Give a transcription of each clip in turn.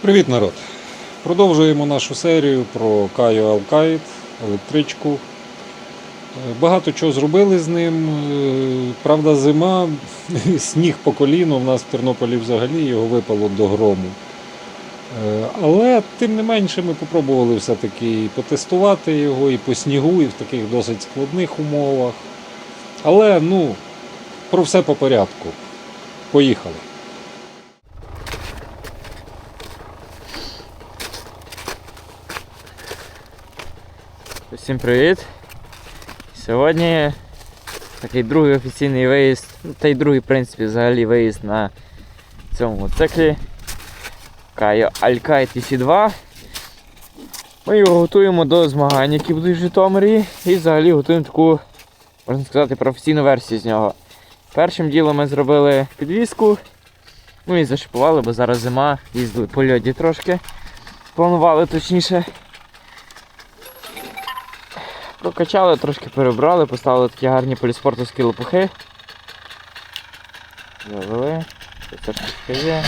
Привіт, народ! Продовжуємо нашу серію про Кайо Алкаїд, електричку. Е, Багато чого зробили з ним. Е, Правда, зима, сніг по коліну. В нас в Тернополі взагалі його випало до грому. Е, Але тим не менше ми спробували все-таки потестувати його і по снігу, і в таких досить складних умовах. Але ну, про все по порядку. Поїхали. Всім привіт! Сьогодні такий другий офіційний виїзд, ну, та й другий, в принципі, взагалі виїзд на цьому мотоциклі Кайо Алькай TC2. Ми його готуємо до змагань, які будуть в Житомирі, і взагалі готуємо таку, можна сказати, професійну версію з нього. Першим ділом ми зробили підвіску, ну і зашипували, бо зараз зима, їздили по льоді трошки. Планували точніше. Прокачали, трошки перебрали, поставили такі гарні поліспортовські лопухи. Завели. Це трошки є.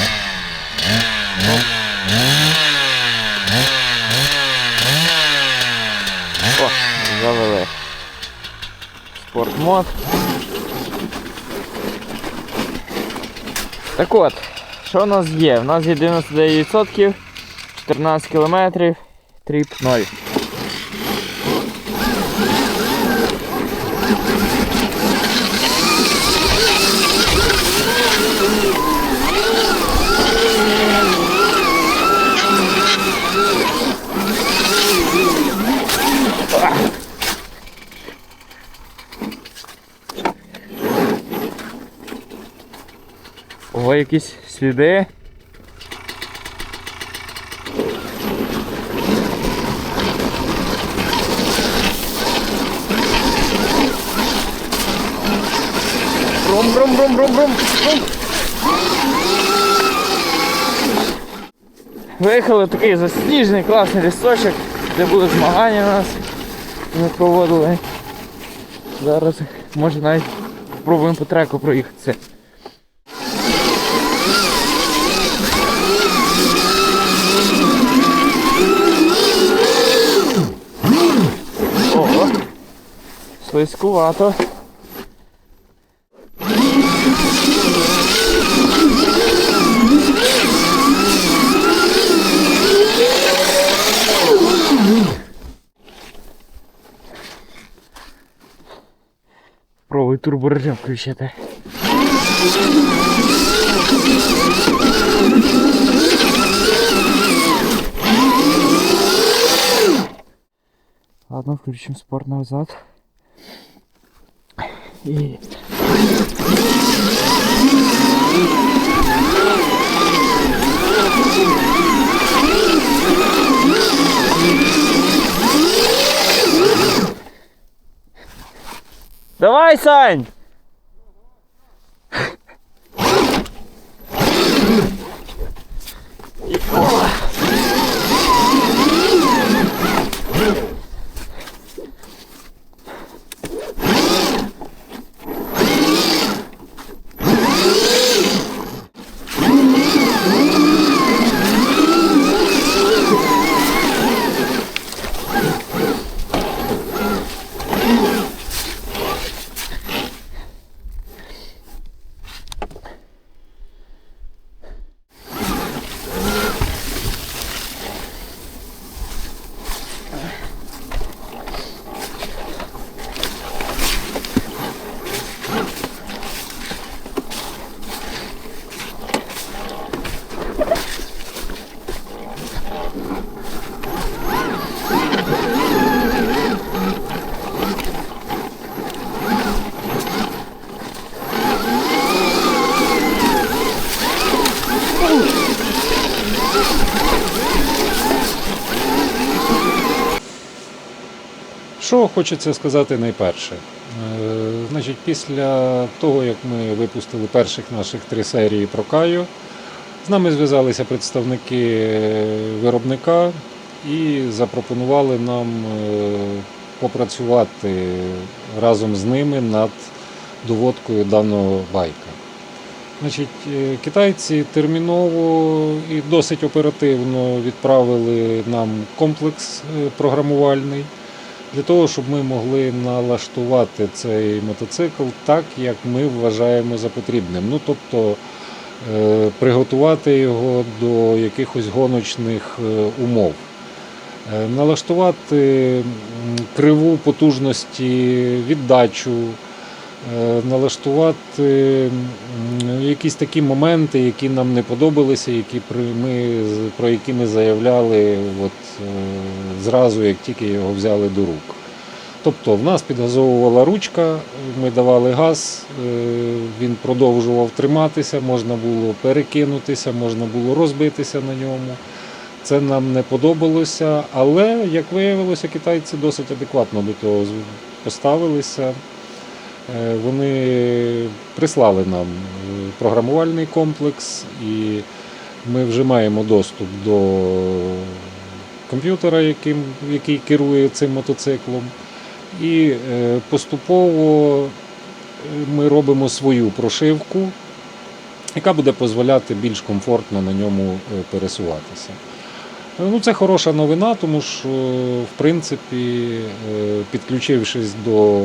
О, завели. Спортмод. Так от, що у нас є? У нас є 99%, 14 км, тріп 0. Ого, якісь сліди. Бром, бром, бром. Виїхали такий засніжений класний лісочок, де були змагання у нас. Ми проводили. Зараз може навіть спробуємо по треку проїхатися. Ого. Слизькувато. Турборежим включити. Ладно, включим спорт назад. И... Давай, Сань! И- хочеться сказати найперше? Е, Значить, після того, як ми випустили перших наших три серії про Кайо, з нами зв'язалися представники е, виробника і запропонували нам е, попрацювати разом з ними над доводкою даного байка. Значить, китайці терміново і досить оперативно відправили нам комплекс програмувальний для того, щоб ми могли налаштувати цей мотоцикл так, як ми вважаємо за потрібним. Ну, тобто е, приготувати його до якихось гоночних е, умов. Е, Налаштувати криву потужності, віддачу, налаштувати якісь такі моменти, які нам не подобалися, які ми, про які ми заявляли от, е, зразу, як тільки його взяли до рук. Тобто в нас підгазовувала ручка, ми давали газ, е, він продовжував триматися, можна було перекинутися, можна було розбитися на ньому. Це нам не подобалося, але, як виявилося, китайці досить адекватно до того поставилися. Е, Вони прислали нам е, програмувальний комплекс, і ми вже маємо доступ до комп'ютера, яким, який керує цим мотоциклом. І е, поступово ми робимо свою прошивку, яка буде дозволяти більш комфортно на ньому пересуватися. Ну, це хороша новина, тому що, в принципі, підключившись до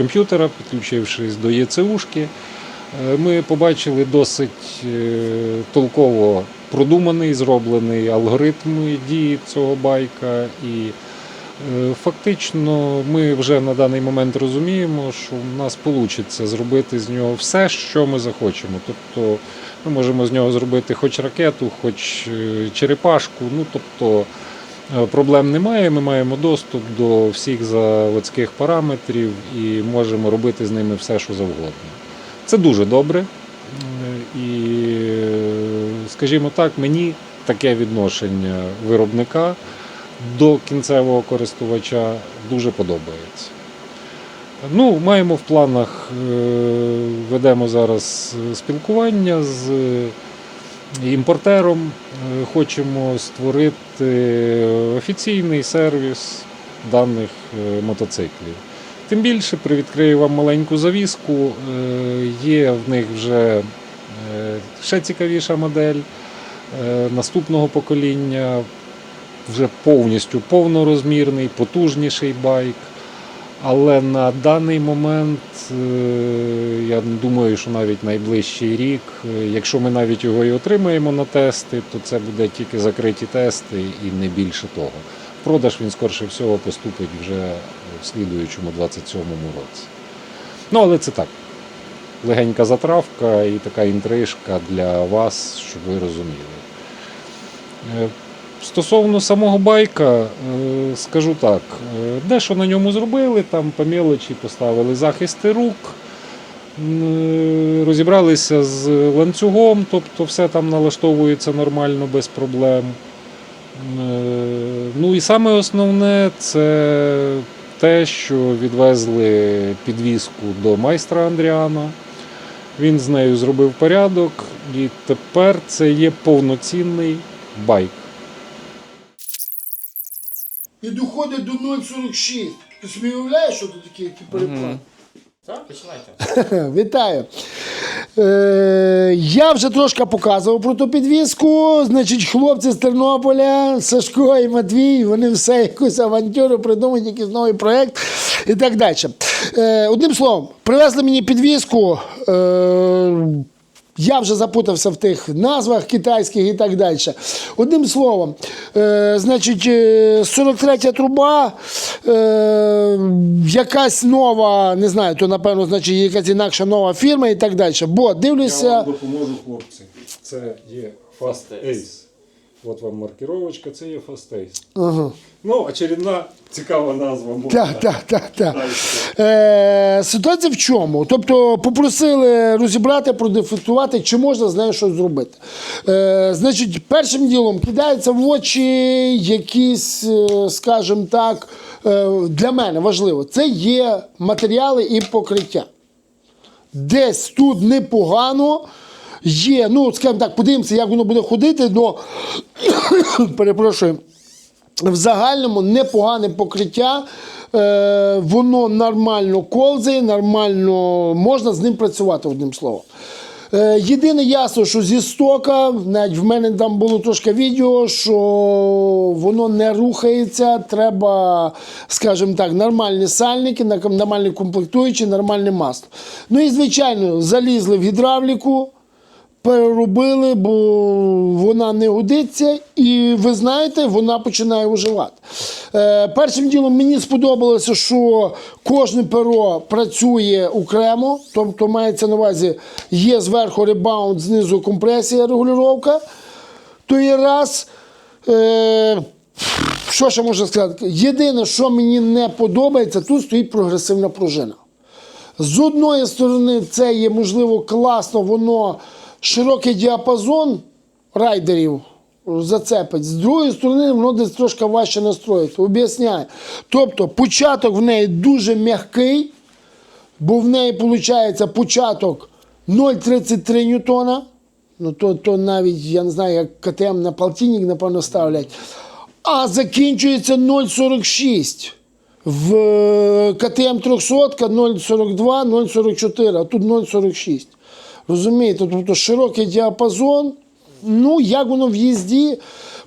комп'ютера, підключившись до ЄЦУшки, е, ми побачили досить е, толково продуманий, зроблений алгоритм дії цього байка. І е, фактично ми вже на даний момент розуміємо, що в нас вийде зробити з нього все, що ми захочемо. Тобто ми можемо з нього зробити хоч ракету, хоч черепашку. Ну тобто проблем немає. Ми маємо доступ до всіх заводських параметрів і можемо робити з ними все, що завгодно. Це дуже добре. Е, І, е, скажімо так, мені таке відношення виробника до кінцевого користувача дуже подобається. Ну, маємо в планах, е, ведемо зараз е, спілкування з е, імпортером. Е, Хочемо створити офіційний сервіс даних е, мотоциклів. Тим більше привідкрию вам маленьку завіску. е, Є в них вже ще цікавіша модель наступного покоління, вже повністю повнорозмірний, потужніший байк. Але на даний момент е, я думаю, що навіть найближчий рік, е, якщо ми навіть його і отримаємо на тести, то це буде тільки закриті тести і не більше того. Продаж він скорше всього поступить вже в слідуючому 27-му році. Ну, але це так. Легенька затравка і така інтрижка для вас, щоб ви розуміли. Е, Стосовно самого байка, е, скажу так, е, дещо на ньому зробили, там по мелочі поставили захисти рук, розібралися з ланцюгом, тобто все там налаштовується нормально, без проблем. Е, Ну і саме основне це те, що відвезли підвізку до майстра Андріана. Він з нею зробив порядок, і тепер це є повноцінний байк. І доходить до 0,46. Ти собі уявляєш, що тут такі які переплати? Так, починайте. Вітаю. Е, я вже трошки показував про ту підвіску. Значить, хлопці з Тернополя, Сашко і Матвій, вони все якусь авантюру придумають, якийсь новий проєкт і так далі. Е, одним словом, привезли мені підвіску. Е, я вже запутався в тих назвах китайських і так далі. Одним словом, е, значить, е, 43 труба, е, якась нова, не знаю, то напевно, значить, якась інакша нова фірма і так далі. Бо дивлюся. допоможу, хлопці. Це є Fast Ace. От вам маркіровочка, це є Ace. Ага. Ну, очередна цікава назва. Так, так, так, так. Е, ситуація в чому? Тобто попросили розібрати, продефектувати, чи можна з нею щось зробити. Е, значить, першим ділом кидається в очі якісь, е, скажімо так, е, для мене важливо, це є матеріали і покриття. Десь тут непогано. Є, ну, скажімо так, подивимося, як воно буде ходити, але перепрошую в загальному непогане покриття. е, воно нормально ковзає, нормально можна з ним працювати одним словом. Е, Єдине ясно, що зі стока, навіть в мене там було трошки відео, що воно не рухається. Треба, скажімо так, нормальні сальники, нормальні комплектуючі, нормальне масло. Ну і звичайно, залізли в гідравліку, переробили, бо вона не годиться, і ви знаєте, вона починає уживати. Е, першим ділом мені сподобалося, що кожне перо працює окремо, тобто мається на увазі, є зверху ребаунд, знизу компресія, регулювання. То є раз. Е, що ще можна сказати? Єдине, що мені не подобається, тут стоїть прогресивна пружина. З одної сторони, це є можливо класно, воно широкий діапазон райдерів зацепить. З другої сторони, воно десь трошки важче настроїти. Об'ясняю. Тобто початок в неї дуже м'який, бо в неї виходить початок 0,33 ньютона. Ну, то, то навіть, я не знаю, як КТМ на полтинник, напевно, ставлять. А закінчується 0,46. В е, КТМ 300 0,42, 0,44, а тут 0,46. Розумієте, тобто широкий діапазон. Ну, як воно в їзді,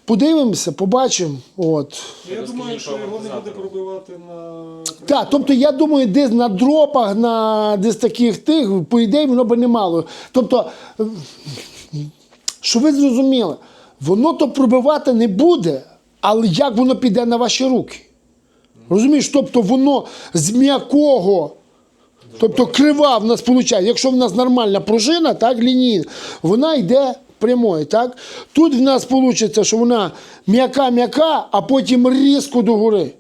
подивимося, побачимо. От. Я думаю, що його не буде пробивати на Так, тобто я думаю, десь на дропах, на десь таких тих, по ідеї, воно би не мало. Тобто, що ви зрозуміли, воно то пробивати не буде, але як воно піде на ваші руки? Розумієш, тобто воно з м'якого. Тобто крива в нас виходить, якщо в нас нормальна пружина, так, лінійна, вона йде прямою. Так? Тут в нас вийде, що вона м'яка-м'яка, а потім різко догори.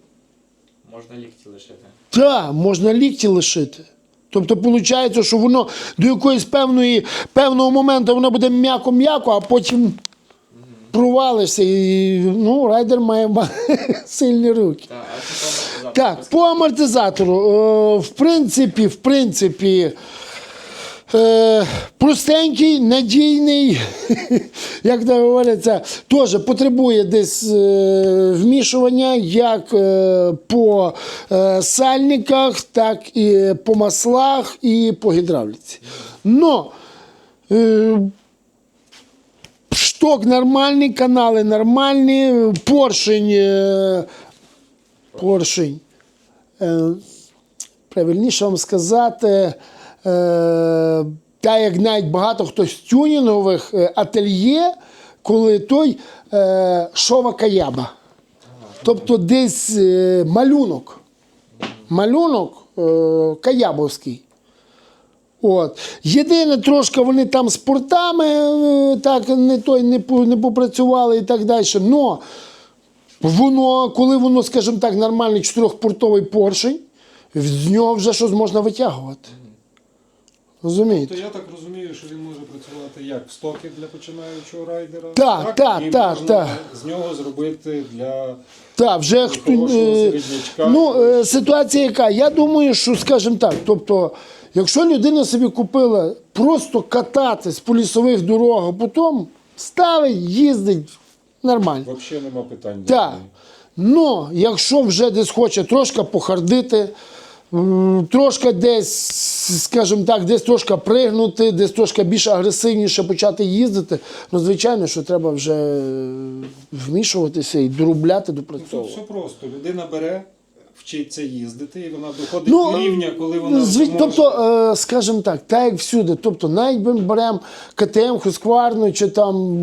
Можна лікті лишити. Так, можна лікті лишити. Тобто, виходить, що воно до якоїсь певної, певного моменту воно буде м'яко-м'яко, а потім провалишся. І ну, райдер має сильні руки. Так, а Так, по амортизатору. Е, в принципі, в принципі. Е, простенький, надійний, як то говориться, теж потребує десь е, вмішування як е, по е, сальниках, так і по маслах, і по гідравліці. Но е, шток нормальний, канали нормальні, поршень. Поршень. Е, правильніше вам сказати, е, так як навіть багато хто з тюнінгових е, ательє, коли той шова каяба. Тобто десь малюнок. Малюнок каябовський. От. Єдине, трошки вони там з портами так не той не попрацювали і так далі. Но Воно, коли воно, скажімо так, нормальний чотирьохпортовий поршень, з нього вже щось можна витягувати. Розумієте? То я так розумію, що він може працювати як в стокі для починаючого райдера. Так, так, і так, можна так. з нього зробити для Так, вже хто. е, середнячка. Ну, е, ситуація яка? Я думаю, що, скажімо так, тобто, якщо людина собі купила просто кататись по лісових дорогах, потім ставить, їздить нормально. взагалі нема питань. Так. Ну, якщо вже десь хоче трошки похардити, трошки десь, скажімо так, десь трошки пригнути, десь трошки більш агресивніше почати їздити, ну, звичайно, що треба вже вмішуватися і доробляти, допрацьовувати. Ну, все просто. Людина бере, вчиться їздити, і вона доходить Ну, до рівня, коли вона Зві- може... Тобто, е, скажімо так, так як всюди. Тобто, навіть ми беремо КТМ, Хускварну чи там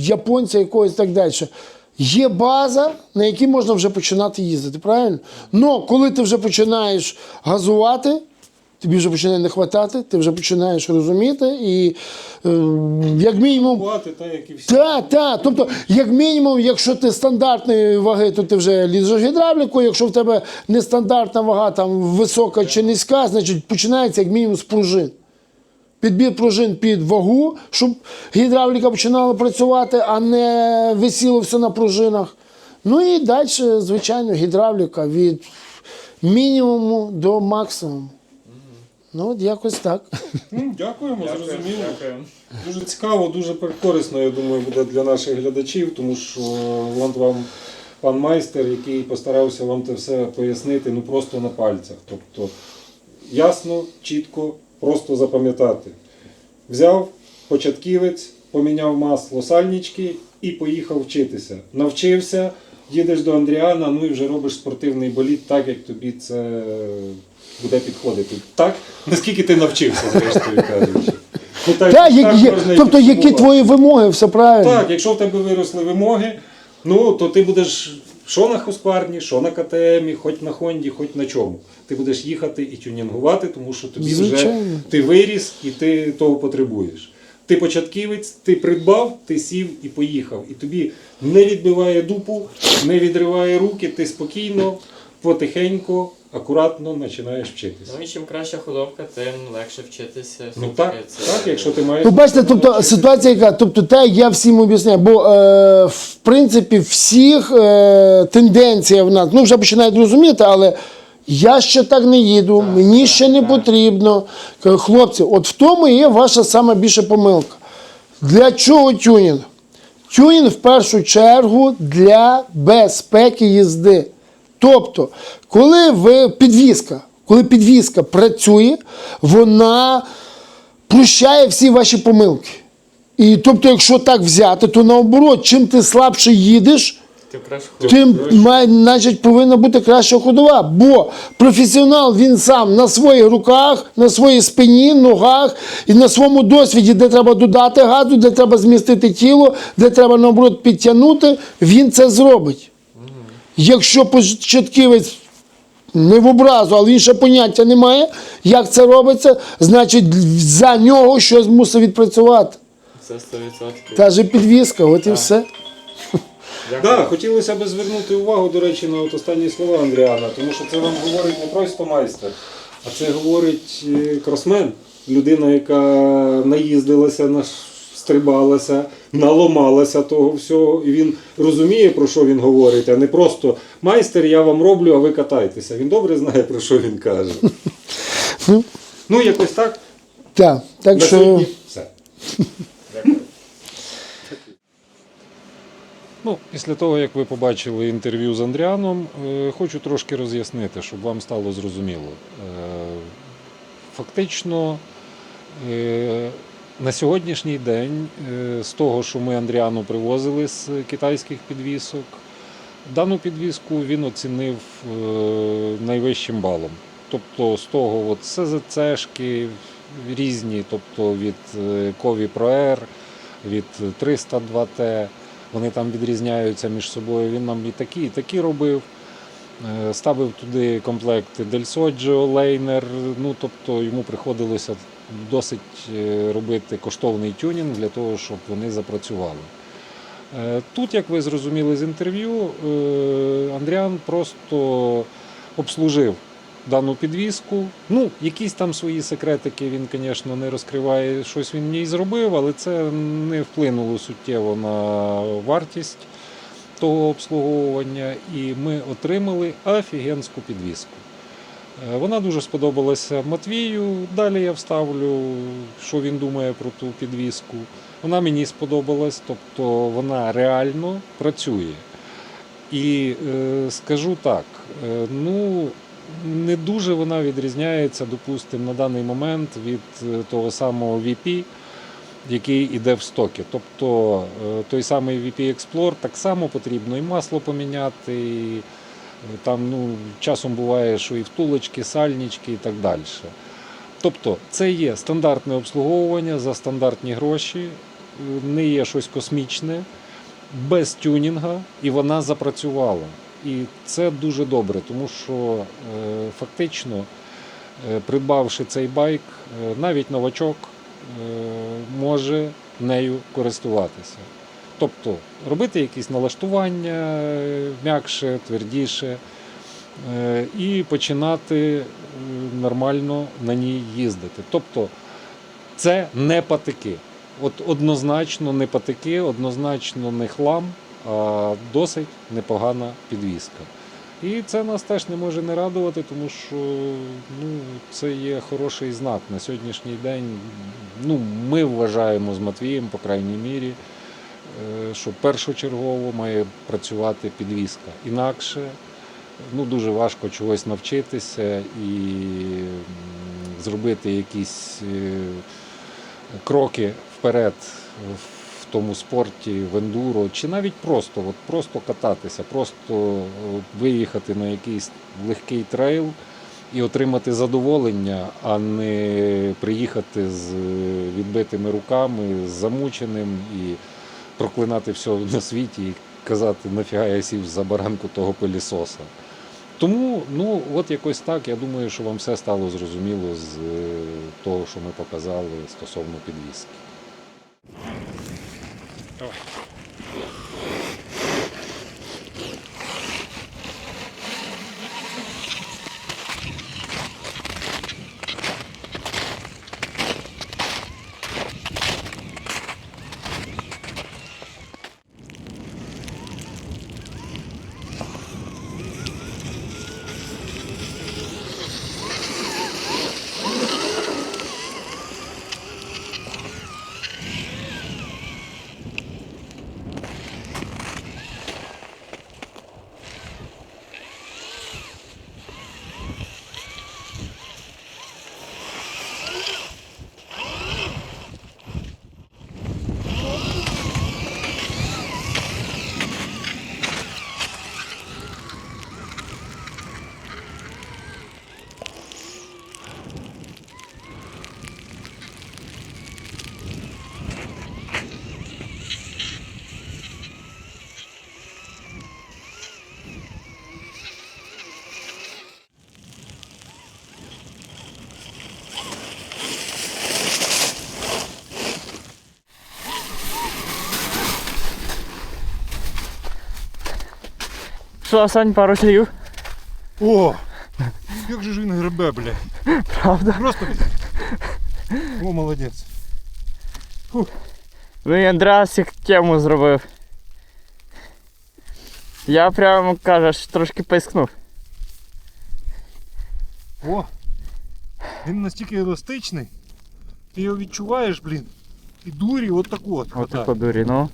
японця якогось так далі. Є база, на якій можна вже починати їздити, правильно? Ну, коли ти вже починаєш газувати, тобі вже починає не хватати, ти вже починаєш розуміти, і е, як мінімум Плати, так, як і всі. так, так. Тобто, як мінімум, якщо ти стандартної ваги, то ти вже лізеш гідравліку. Якщо в тебе нестандартна вага, там висока чи низька, значить починається як мінімум з пружин. Підбір пружин під вагу, щоб гідравліка починала працювати, а не висіло все на пружинах. Ну і далі, звичайно, гідравліка від мінімуму до максимуму. Ну, от якось так. Ну, дякуємо, зрозуміло. Дякую. Дуже цікаво, дуже корисно, я думаю, буде для наших глядачів, тому що от вам пан майстер, який постарався вам це все пояснити ну просто на пальцях. Тобто ясно, чітко, просто запам'ятати. Взяв початківець, поміняв масло сальнички і поїхав вчитися. Навчився, їдеш до Андріана, ну і вже робиш спортивний болід так, як тобі це буде підходити. Так, наскільки ти навчився, зрештою кажучи. Ну, так, Та, як, так є- можна і тобто, які підсумувати. твої вимоги, все правильно. Так, якщо в тебе виросли вимоги, ну то ти будеш що на Хускварні, що на КТМі, хоч на Хонді, хоч на чому. Ти будеш їхати і тюнінгувати, тому що тобі вже ти виріс і ти того потребуєш. Ти початківець, ти придбав, ти сів і поїхав. І тобі не відбиває дупу, не відриває руки, ти спокійно, потихеньку, акуратно починаєш вчитися. Ну і чим краща худобка, тим легше вчитися. Ну так, це- так, якщо ти маєш. Ну, бачите, тобто ситуація яка, тобто те, я всім об'ясняю, бо е, в принципі всіх е, тенденція в нас, ну вже починають розуміти, але я ще так не їду, мені ще не потрібно. Хлопці, от в тому є ваша сама більша помилка. Для чого тюнінг? Тюнінг в першу чергу для безпеки їзди. Тобто, коли ви підвізка, коли підвізка працює, вона прощає всі ваші помилки. І тобто, якщо так взяти, то наоборот, чим ти слабше їдеш, Тим тим має, значить, повинна бути краща ходова. Бо професіонал він сам на своїх руках, на своїй спині, ногах і на своєму досвіді, де треба додати газу, де треба змістити тіло, де треба наоборот підтягнути, він це зробить. Якщо початківець не в образу, але інше поняття немає, як це робиться, значить за нього щось мусить відпрацювати. це 100%. Та же підвізка, от і все. Так, хотілося б звернути увагу, до речі, на от останні слова Андріана, тому що це вам говорить не просто майстер, а це говорить е, кросмен, людина, яка наїздилася, настрибалася, наломалася того всього, і він розуміє, про що він говорить, а не просто майстер, я вам роблю, а ви катайтеся. Він добре знає, про що він каже. Ну, якось так. Так, так що. все. Ну, після того, як ви побачили інтерв'ю з Андріаном, е, хочу трошки роз'яснити, щоб вам стало зрозуміло. Е, Фактично, е, на сьогоднішній день, е, з того, що ми Андріану привозили з китайських підвісок, дану підвіску він оцінив е, найвищим балом. Тобто з того от СЗЦшки різні, тобто від е, Кові Pro Air, від 302T, вони там відрізняються між собою. Він нам і такі, і такі робив. Е, Ставив туди комплекти Soggio, Liner, ну тобто йому приходилося досить е, робити коштовний тюнінг для того, щоб вони запрацювали. Е, Тут, як ви зрозуміли з інтерв'ю, е, Андріан просто обслужив дану підвіску. Ну, якісь там свої секретики він, звісно, не розкриває, щось він в ній зробив, але це не вплинуло суттєво на вартість того обслуговування, і ми отримали офігенську підвіску. Е, Вона дуже сподобалася Матвію. Далі я вставлю, що він думає про ту підвіску. Вона мені сподобалась, тобто вона реально працює. І е, скажу так, е, ну не дуже вона відрізняється, допустимо, на даний момент від е, того самого VP, який іде в стокі. Тобто е, той самий VP Explore так само потрібно і масло поміняти, і там ну, часом буває, що і втулочки, сальнички і так далі. Тобто це є стандартне обслуговування за стандартні гроші, не є щось космічне, без тюнінга, і вона запрацювала. І це дуже добре, тому що е, фактично, е, придбавши цей байк, е, навіть новачок може нею користуватися. Тобто робити якісь налаштування м'якше, твердіше, е, і починати е, нормально на ній їздити. Тобто це не патики. От однозначно не патики, однозначно не хлам, а досить непогана підвізка. І це нас теж не може не радувати, тому що ну, це є хороший знак. На сьогоднішній день ну, ми вважаємо з Матвієм, по крайній мірі, що першочергово має працювати підвізка. Інакше ну, дуже важко чогось навчитися і зробити якісь е, кроки вперед в тому спорті, в ендуро, чи навіть просто, от просто кататися, просто виїхати на якийсь легкий трейл і отримати задоволення, а не приїхати з відбитими руками, з замученим і проклинати все на світі і казати, нафіга я сів за баранку того пилісоса. Тому, ну, от якось так. Я думаю, що вам все стало зрозуміло з е, того, що ми показали стосовно підвіски. Що, Сань, пару слів? О! Як же ж він гребе, бля. Правда? Просто. О, молодець. Ну і Андрасик тему зробив. Я прямо кажеш, трошки пискнув. О! Він настільки еластичний. Ти його відчуваєш, блін. І дурі от так от. От хватає. тако дурі, ну.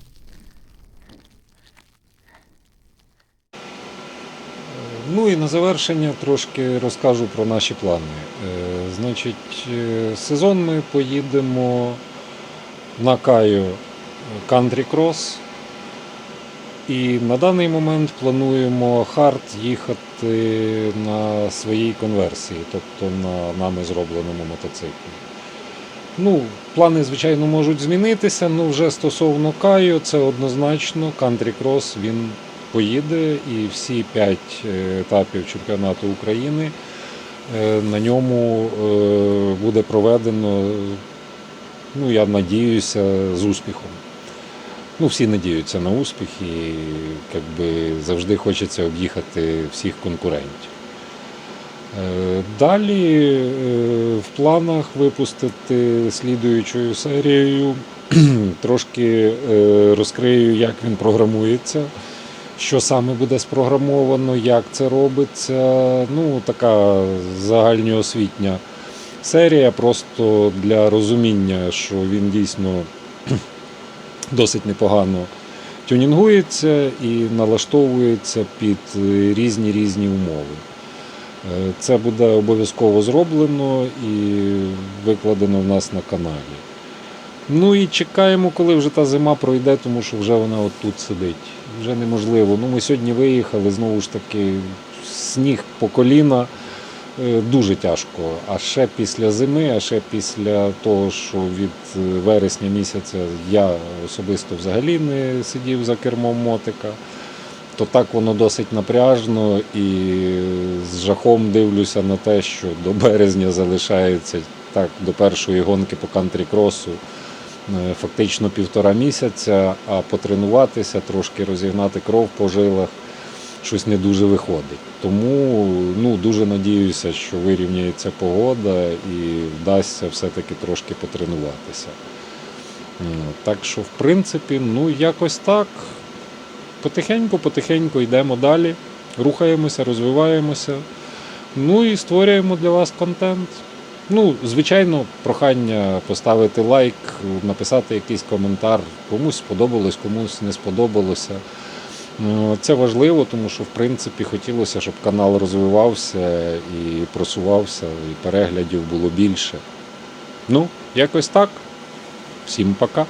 Ну і на завершення трошки розкажу про наші плани. Е, Значить, е, сезон ми поїдемо на Каю Country Cross. І на даний момент плануємо хард їхати на своїй конверсії, тобто на нами зробленому мотоциклі. Ну, плани, звичайно, можуть змінитися, але вже стосовно Каю, це однозначно Country Cross він поїде і всі п'ять е, етапів чемпіонату України е, на ньому е, буде проведено, ну я надіюся, з успіхом. Ну, всі надіються на успіх і якби, завжди хочеться об'їхати всіх конкурентів. Далі в планах випустити слідуючою серією. Трошки розкрию, як він програмується, що саме буде спрограмовано, як це робиться. Ну, така загальноосвітня серія, просто для розуміння, що він дійсно досить непогано тюнінгується і налаштовується під різні різні умови. Е, Це буде обов'язково зроблено і викладено в нас на каналі. Ну і чекаємо, коли вже та зима пройде, тому що вже вона от тут сидить. Вже неможливо. Ну, ми сьогодні виїхали, знову ж таки, сніг по коліна. Е, Дуже тяжко. А ще після зими, а ще після того, що від е, вересня місяця я особисто взагалі не сидів за кермом мотика, то так воно досить напряжно і з жахом дивлюся на те, що до березня залишається так, до першої гонки по кантрі-кросу е, фактично півтора місяця, а потренуватися, трошки розігнати кров по жилах щось не дуже виходить. Тому ну, дуже надіюся, що вирівняється погода і вдасться все-таки трошки потренуватися. Так що, в принципі, ну якось так. Потихеньку, потихеньку йдемо далі, рухаємося, розвиваємося. Ну і створюємо для вас контент. Ну, звичайно, прохання поставити лайк, написати якийсь коментар. Комусь сподобалось, комусь не сподобалося. Ну, Це важливо, тому що в принципі хотілося, щоб канал розвивався і просувався, і переглядів було більше. Ну, якось так. Всім пока.